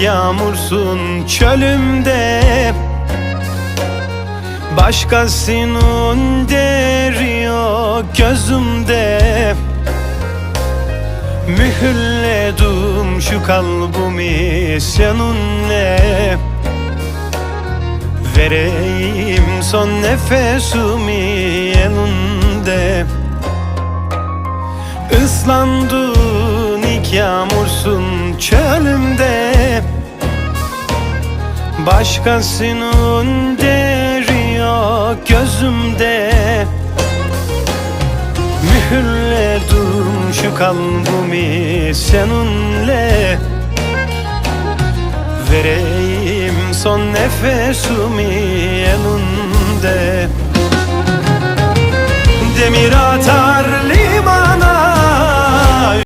yağmursun çölümde. Başkasının deri yok gözümde. Mühürledim şu kalbimi seninle. Vereyim son nefesimi elinde. Islandın ilk yağmursun Başkasının deri yok gözümde. Mühürledim şu kalbimi seninle. Vereyim son nefesimi elinde